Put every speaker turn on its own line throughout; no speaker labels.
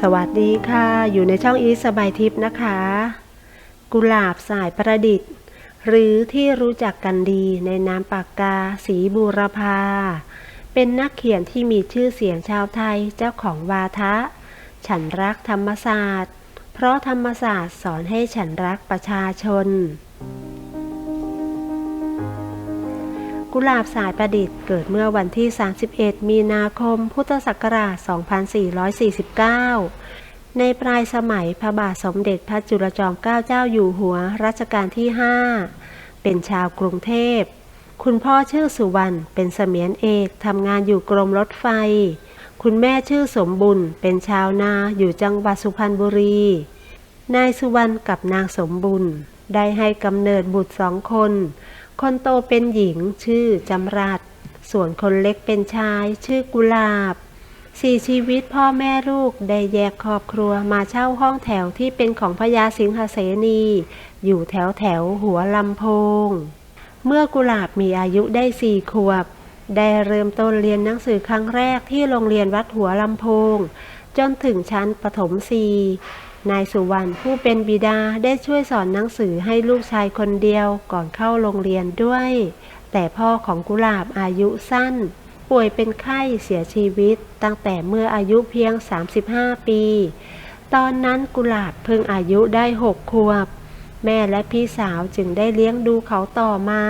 สวัสดีค่ะ อยู่ในช่องอีสบายทิพย์นะคะ กุหลาบสายประดิษฐ์ หรือที่รู้จักกันดีในนามปากกา สีบูรพา เป็นนักเขียนที่มีชื่อเสียงชาวไทยเจ้าของวาทะ ฉันรักธรรมศาสตร์ เพราะธรรมศาสตร์สอนให้ฉันรักประชาชน กุหลาบสายประดิษฐ์เกิดเมื่อวันที่ 31 มีนาคม พุทธศักราช 2449 ในปลายสมัยพระบาทสมเด็จพระจุลจอมเกล้าเจ้าอยู่หัวรัชกาลที่ 5 เป็นชาวกรุงเทพ คุณพ่อชื่อสุวรรณเป็นเสมียนเอกทำงานอยู่กรมรถไฟ คุณแม่ชื่อสมบุญเป็นชาวนาอยู่จังหวัดสุพรรณบุรี นายสุวรรณกับนางสมบุญได้ให้กำเนิดบุตรสองคน คนโตเป็นหญิงชื่อจำรัด ส่วนคนเล็กเป็นชายชื่อกุลาบ สี่ชีวิตพ่อแม่ลูกได้แยกครอบครัวมาเช่าห้องแถวที่เป็นของพญาสิงหเสนี อยู่แถวแถวหัวลำโพง เมื่อกุลาบมีอายุได้สี่ขวบ ได้เริ่มต้นเรียนหนังสือครั้งแรกที่โรงเรียนวัดหัวลำโพง จนถึงชั้นประถมสี่ นายสุวรรณผู้เป็นบิดาได้ช่วยสอนหนังสือให้ลูกชายคนเดียวก่อนเข้าโรงเรียนด้วย แต่พ่อของกุหลาบอายุสั้น ป่วยเป็นไข้เสียชีวิต ตั้งแต่เมื่ออายุเพียง 35 ปี ตอนนั้นกุหลาบเพิ่งอายุได้หกขวบ แม่และพี่สาวจึงได้เลี้ยงดูเขาต่อมา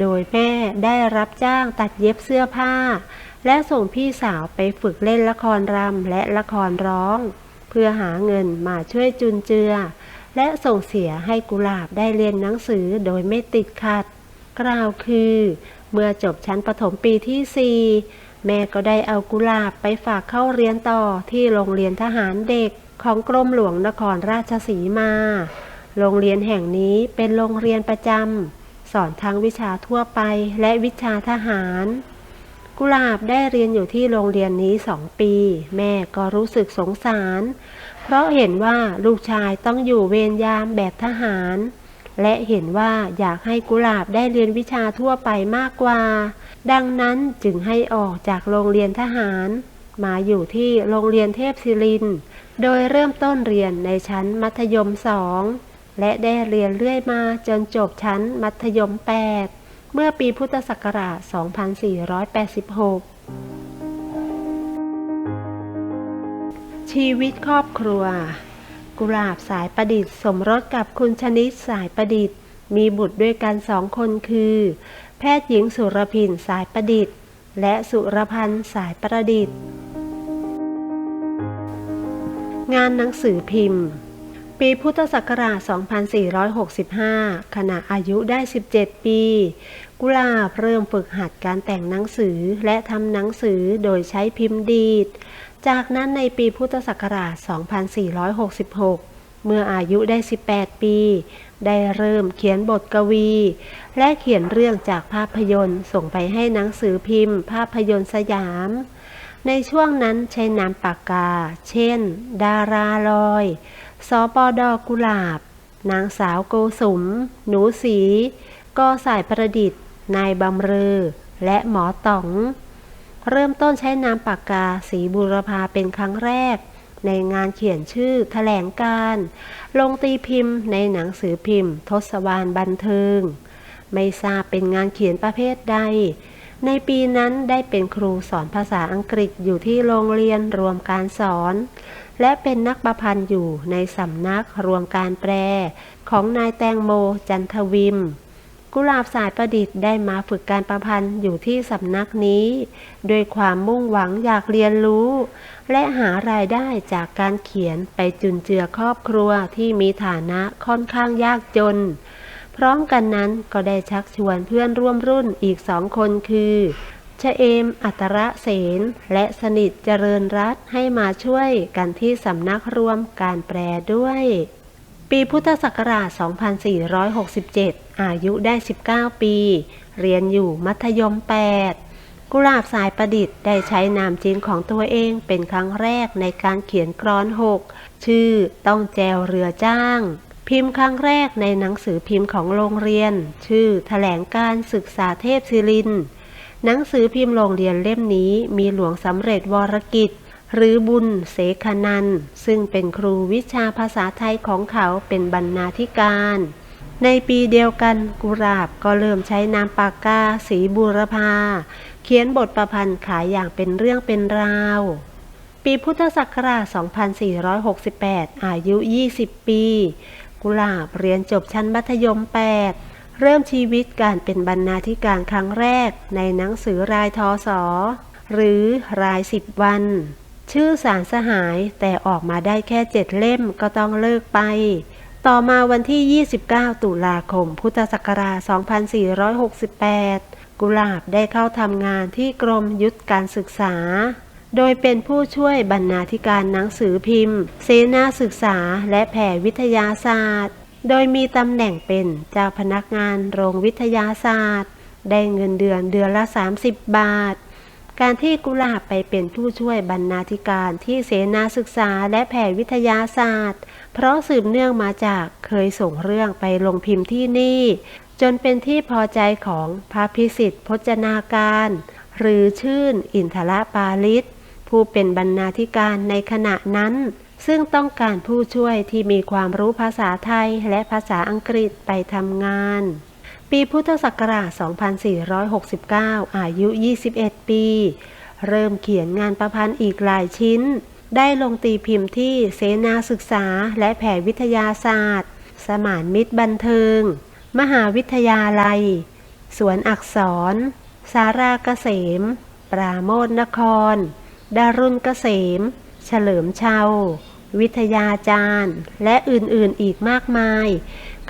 โดยแม่ได้รับจ้างตัดเย็บเสื้อผ้า และส่งพี่สาวไปฝึกเล่นละครรำและละครร้อง เพื่อหาเงินมาช่วยจุนเจือ และส่งเสียให้กุหลาบได้เรียนหนังสือโดยไม่ติดขัด กล่าวคือ เมื่อจบชั้นประถมปีที่4แม่ก็ได้เอากุหลาบไปฝากเข้าเรียนต่อที่โรงเรียนทหารเด็กของกรมหลวงนครราชสีมา โรงเรียนแห่งนี้เป็นโรงเรียนประจำสอนทั้งวิชาทั่วไปและวิชาทหาร กุหลาบได้เรียนอยู่ที่โรงเรียนนี้สองปี แม่ก็รู้สึกสงสาร เพราะเห็นว่าลูกชายต้องอยู่เวรยามแบบทหาร และเห็นว่าอยากให้กุหลาบได้เรียนวิชาทั่วไปมากกว่า ดังนั้นจึงให้ออกจากโรงเรียนทหาร มาอยู่ที่โรงเรียนเทพศิริน โดยเริ่มต้นเรียนในชั้นมัธยมสองและได้เรียนเรื่อยมาจนจบชั้นมัธยม 8 เมื่อปีพุทธศักราช 2486 ชีวิตครอบครัว กุหลาบสายประดิษฐ์ สมรสกับคุณชนิดสายประดิษฐ์ มีบุตรด้วยกันสองคนคือ แพทย์หญิงสุรพินสายประดิษฐ์ และสุรพันธ์สายประดิษฐ์ งานหนังสือพิมพ์ ปีพุทธศักราช 2465 ขณะอายุได้ 17 ปี กุลาเริ่มฝึกหัดการแต่งหนังสือและทำหนังสือโดยใช้พิมพ์ดีด จากนั้นในปีพุทธศักราช 2466 เมื่ออายุได้ 18 ปี ได้เริ่มเขียนบทกวี และเขียนเรื่องจากภาพยนตร์ส่งไปให้หนังสือพิมพ์ ภาพยนตร์สยาม ในช่วงนั้นใช้นามปากกา เช่น ดาราลอย สปอดอกุหลาบ นางสาวโกสุม หนูสี กอสายประดิษฐ์ นายบำเรอ และหมอต๋อง เริ่มต้นใช้นามปากกาสีบุรพาเป็นครั้งแรก ในงานเขียนชื่อแถลงการ ลงตีพิมพ์ในหนังสือพิมพ์ ทศวรรณบันเทิง ไม่ทราบเป็นงานเขียนประเภทใดในปีนั้นได้เป็นครูสอนภาษาอังกฤษอยู่ที่โรงเรียนรวมการสอน และเป็นนักประพันธ์อยู่ในสำนักรวมการแปล ของนายแตงโมจันทวิม กุลาบสายประดิษฐ์ได้มาฝึกการประพันธ์อยู่ที่สำนักนี้ด้วยความมุ่งหวังอยากเรียนรู้ และหารายได้จากการเขียนไปจุนเจือครอบครัวที่มีฐานะค่อนข้างยากจน พร้อมกันนั้นก็ได้ชักชวนเพื่อนร่วมรุ่นอีกสองคนคือ ชะเอม อัตระเสน และสนิทเจริญรัตให้มาช่วยกันที่สำนักรวมการแปลด้วย ปีพุทธศักราช 2467 อายุได้ 19 ปี เรียนอยู่มัธยม 8 กุหลาบสายประดิษฐ์ได้ใช้นามจริงของตัวเองเป็นครั้งแรกในการเขียนกรอนหกชื่อต้องแจวเรือจ้างพิมพ์ครั้งแรกในหนังสือพิมพ์ของโรงเรียน ชื่อแถลงการศึกษาเทพศิรินทร์ หนังสือพิมพ์โรงเรียนเล่มนี้มีหลวงสำเร็จวรกิจ หรือบุญเสขนัน ซึ่งเป็นครูวิชาภาษาไทยของเขาเป็นบรรณาธิการ ในปีเดียวกันกุหลาบก็เริ่มใช้นามปากกาสีบูรพา เขียนบทประพันธ์ขายอย่างเป็นเรื่องเป็นราว ปีพุทธศักราช 2468 อายุ 20 ปี กุลาบเรียนจบชั้นมัธยม 8 เริ่มชีวิตการเป็นบรรณาธิการครั้งแรกในหนังสือรายทอสอหรือรายสิบวัน ชื่อสารสหายแต่ออกมาได้แค่เจ็ดเล่มก็ต้องเลิกไป ต่อมาวันที่ 29 ตุลาคม พุทธศักราช 2468 กุหลาบได้เข้าทำงานที่กรมยุทธการศึกษา โดยเป็นผู้ช่วยบรรณาธิการหนังสือพิมพ์ เสนาศึกษาและแผ่วิทยาศาสตร์ โดยมีตำแหน่งเป็นเจ้าพนักงานโรงวิทยาศาสตร์ ได้เงินเดือนเดือนละ 30 บาท การที่กุลาบไปเป็นผู้ช่วยบรรณาธิการที่เสนาศึกษาและแผ่วิทยาศาสตร์ เพราะสืบเนื่องมาจากเคยส่งเรื่องไปลงพิมพ์ที่นี่ จนเป็นที่พอใจของพระพิสิทธิ์พจนาการ หรือชื่นอินทรปาลิศผู้เป็นบรรณาธิการในขณะนั้น ซึ่งต้องการผู้ช่วยที่มีความรู้ภาษาไทยและภาษาอังกฤษไปทำงาน ปีพุทธศักราช 2469 อายุ 21 ปี เริ่มเขียนงานประพันธ์อีกหลายชิ้น ได้ลงตีพิมพ์ที่เสนาศึกษาและแผ่วิทยาศาสตร์ สมานมิตรบันเทิง มหาวิทยาลัย สวนอักษร สาราเกษม ปราโมทนคร ดารุณเกษม เฉลิมเชา วิทยาจารย์ และอื่นๆอีกมากมาย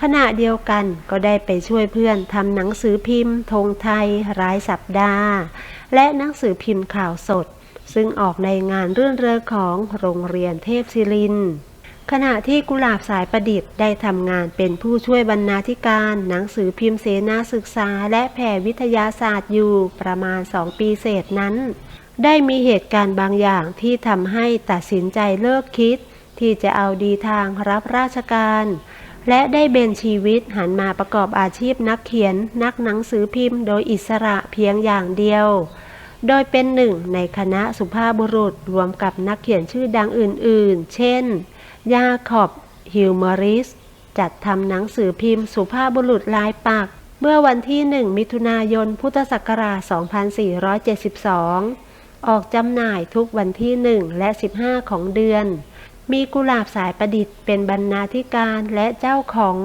ขณะเดียวกันก็ได้ไปช่วยเพื่อนทำหนังสือพิมพ์ธงไทยรายสัปดาห์ และหนังสือพิมพ์ข่าวสด ซึ่งออกในงานเรื่อนเรือของโรงเรียนเทพศิรินขณะที่กุหลาบสายประดิษฐ์ได้ทำงานเป็นผู้ช่วยบรรณาธิการ หนังสือพิมพ์เสนาศึกษา และแผ่วิทยาศาสตร์อยู่ประมาณ2ปีเศษนั้น ได้มีเหตุการณ์บางอย่างที่ทำให้ตัดสินใจเลิกคิด ที่จะเอาดีทางรับราชการ และได้เบนชีวิตหันมาประกอบอาชีพนักเขียน นักหนังสือพิมพ์โดยอิสระเพียงอย่างเดียว โดยเป็นหนึ่งในคณะสุภาพบุรุษรวมกับนักเขียนชื่อดังอื่นๆ เช่น ยาขอบ ฮิวมอริส จัดทำหนังสือพิมพ์สุภาพบุรุษลายปัก เมื่อวันที่ 1 มิถุนายน พุทธศักราช 2472 ออกจำหน่ายทุกวันที่ 1 และ 15 ของเดือน มีกุหลาบสายประดิษฐ์เป็นบรรณาธิการและเจ้าของ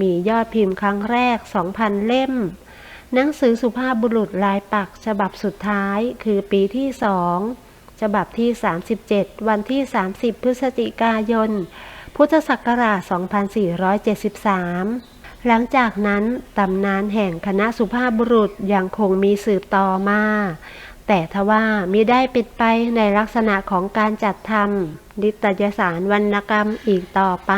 มียอดพิมพ์ครั้งแรก 2,000 เล่ม หนังสือสุภาพบุรุษลายปักฉบับสุดท้ายคือปีที่สองฉบับที่ 37 วันที่ 30 พฤศจิกายน พุทธศักราช 2473 หลังจากนั้นตำนานแห่งคณะสุภาพบุรุษยังคงมีสืบต่อมา แต่ทว่ามิได้ปิดไปในลักษณะของการจัดทำนิตยสารวรรณกรรมอีกต่อไป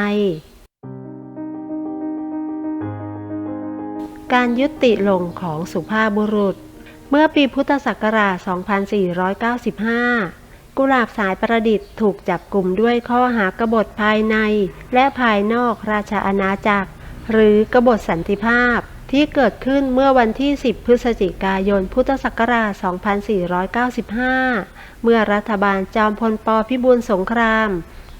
การยุติลงของสุภาพบุรุษ เมื่อปีพุทธศักราช 2495 กุหลาบสายประดิษฐ์ถูกจับกลุ่มด้วยข้อหากบฏภายใน และภายนอกราชอาณาจักร หรือกบฏสันติภาพ ที่เกิดขึ้นเมื่อวันที่ 10 พฤศจิกายน พุทธศักราช 2495 เมื่อรัฐบาลจอมพลปพิบูลสงคราม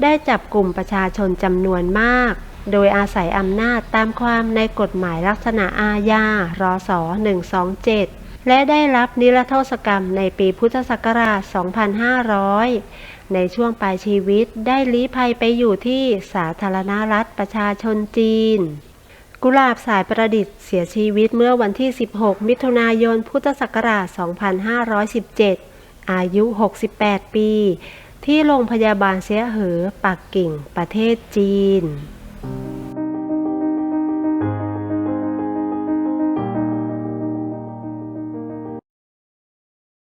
ได้จับกลุ่มประชาชนจำนวนมาก โดยอาศัยอำนาจตามความในกฎหมายลักษณะอาญา รศ 127 และได้รับนิรโทษกรรมในปีพุทธศักราช 2500 ในช่วงปลายชีวิตได้ลี้ภัยไปอยู่ที่สาธารณรัฐประชาชนจีน กุหลาบสายประดิษฐ์เสียชีวิตเมื่อวันที่ 16 มิถุนายน พุทธศักราช 2517 อายุ 68 ปี ที่โรงพยาบาลเสียเหอ ปักกิ่ง ประเทศจีน